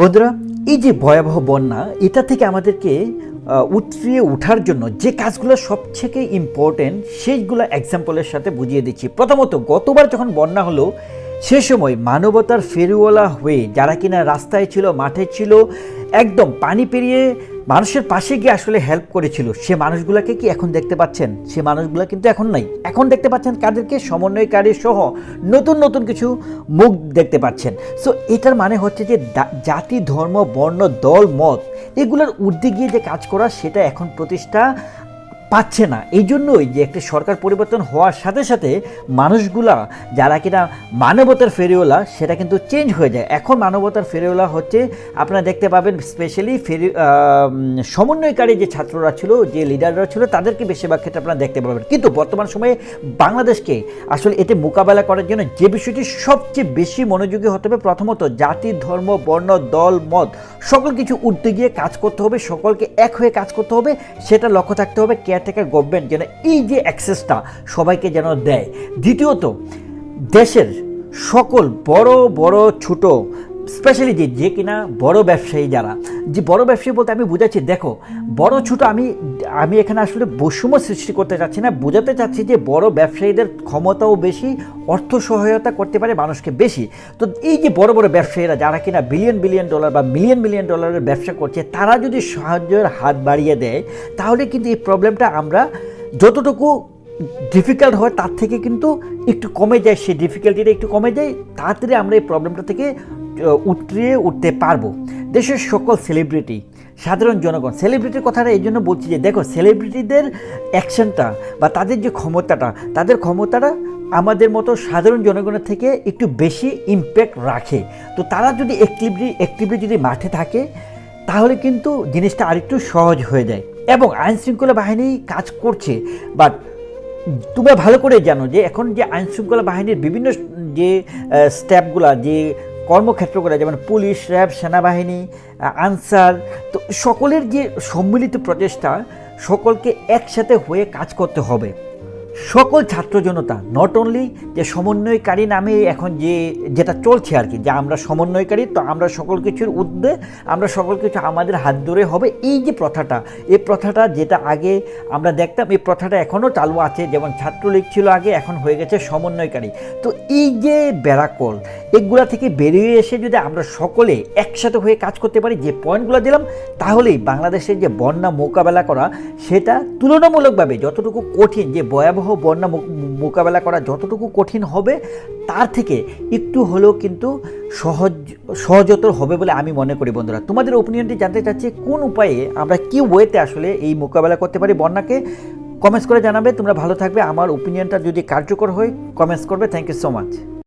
বন্ধুরা, এই যে ভয়াবহ বন্যা, এটা থেকে আমাদেরকে উতরিয়ে ওঠার জন্য যে কাজগুলো সবথেকে ইম্পর্টেন্ট সেইগুলো এক্সাম্পলের সাথে বুঝিয়ে দিচ্ছি। প্রথমত, গতবার যখন বন্যা হলো, সে সময় মানবতার ফেরিওয়ালা হয়ে, যারা কিনা রাস্তায় ছিল, মাঠে ছিল, একদম পানি পেরিয়ে মানুষের পাশে গিয়ে আসলে হেল্প করেছিল। সে মানুষগুলোকে কি এখন দেখতে পাচ্ছেন? সে মানুষগুলো কিন্তু এখন নাই। এখন দেখতে পাচ্ছেন কাদেরকে? সমন্বয়কারী সহ নতুন নতুন কিছু মুখ দেখতে পাচ্ছেন। সো এটার মানে হচ্ছে যে জাতি, ধর্ম, বর্ণ, দল, মত, এগুলোর ঊর্ধ্বে গিয়ে যে কাজ করা, সেটা এখন প্রতিষ্ঠা পাচ্ছে না। এই জন্যই যে একটি সরকার পরিবর্তন হওয়ার সাথে সাথে মানুষগুলা যারা কিনা মানবতার ফেরিওলা, সেটা কিন্তু চেঞ্জ হয়ে যায়। এখন মানবতার ফেরিওলা হচ্ছে, আপনারা দেখতে পাবেন স্পেশালি ফেরি সমন্বয়কারী যে ছাত্ররা ছিল, যে লিডাররা ছিল, তাদেরকে বেশিরভাগ ক্ষেত্রে আপনারা দেখতে পাবেন। কিন্তু বর্তমান সময়ে বাংলাদেশকে আসলে এতে মোকাবেলা করার জন্য যে বিষয়টি সবচেয়ে বেশি মনোযোগী হতে হবে, প্রথমত জাতি, ধর্ম, বর্ণ, দল, মত, সকল কিছু উঠতে গিয়ে কাজ করতে হবে, সকলকে এক হয়ে কাজ করতে হবে, সেটা লক্ষ্য থাকতে হবে কেয়ারটেকার গভর্নমেন্ট যেন এই যে অ্যাক্সেসটা সবাইকে যেন দেয়। দ্বিতীয়ত, দেশের সকল বড় বড়, ছোট স্পেশালি যে যে কিনা বড় ব্যবসায়ী যারা, যে বড় ব্যবসায়ী বলতে আমি বুঝাচ্ছি, দেখো, বড় ছোট আমি আমি এখানে আসলে বৈষম্য সৃষ্টি করতে চাচ্ছি না, বোঝাতে চাচ্ছি যে বড় ব্যবসায়ীদের ক্ষমতাও বেশি, অর্থ সহায়তা করতে পারে মানুষকে বেশি। তো এই যে বড় বড় ব্যবসায়ীরা যারা কিনা বিলিয়ন বিলিয়ন ডলার বা মিলিয়ন মিলিয়ন ডলারের ব্যবসা করছে, তারা যদি সাহায্যের হাত বাড়িয়ে দেয়, তাহলে কিন্তু এই প্রবলেমটা আমরা যতটুকু ডিফিকাল্ট হয়, তার থেকে কিন্তু একটু কমে যায়, সেই ডিফিকাল্টিটা একটু কমে যায়, তাড়াতাড়ি আমরা এই প্রবলেমটা থেকে উতরিয়ে উঠতে পারব। দেশের সকল সেলিব্রিটি সাধারণ জনগণ সেলিব্রিটির কথাটা এই জন্য বলছি যে, দেখো সেলিব্রিটিদের অ্যাকশনটা বা তাদের যে ক্ষমতাটা, তাদের ক্ষমতাটা আমাদের মতো সাধারণ জনগণের থেকে একটু বেশি ইম্প্যাক্ট রাখে। তো তারা যদি অ্যাক্টিভলি অ্যাক্টিভলি যদি মাঠে থাকে, তাহলে কিন্তু জিনিসটা আরেকটু সহজ হয়ে যায়। এবং আইন শৃঙ্খলা বাহিনী কাজ করছে বাট তোমরা ভালো করে জানো যে, এখন যে আইন শৃঙ্খলা বাহিনীর বিভিন্ন যে স্টেপগুলা যে কর্মক্ষেত্রগুলো, যেমন পুলিশ, র্যাব, সেনাবাহিনী আনসার, তো সকলের যে সম্মিলিত প্রচেষ্টা, সকলকে একসাথে হয়ে কাজ করতে হবে। সকল ছাত্র জনতা নট অনলি যে সমন্বয়কারী নামে এখন যে, যেটা চলছে আর কি, যে আমরা সমন্বয়কারী, তো আমরা সকল কিছুর উদ্দে আমরা সকল কিছু আমাদের হাত ধরে হবে। এই যে প্রথাটা এই প্রথাটা যেটা আগে আমরা দেখতাম এই প্রথাটা এখনও চালু আছে। যেমন ছাত্রলীগ ছিল আগে, এখন হয়ে গেছে সমন্বয়কারী। তো এই যে ব্যারাকল, এগুলা থেকে বেরিয়ে এসে যদি আমরা সকলে একসাথে হয়ে কাজ করতে পারি, যে পয়েন্টগুলো দিলাম, তাহলেই বাংলাদেশের যে বন্যা মোকাবেলা করা, সেটা তুলনামূলকভাবে যতটুকু কঠিন, যে ভয়াবহ বন্যা মোকাবেলা করা যতটুকু কঠিন হবে, তার থেকে একটু হলেও কিন্তু সহজ, সহজতর হবে বলে আমি মনে করি বন্ধুরা। তোমাদের ওপিনিয়নটি জানতে চাচ্ছি, কোন উপায়ে আমরা কি ওয়েতে আসলে এই মোকাবেলা করতে পারি বন্যাকে? কমেন্টস করে জানাবে, তোমরা ভালো থাকবে। আমার ওপিনিয়নটা যদি কার্যকর হয় কমেন্টস করবে। Thank you so much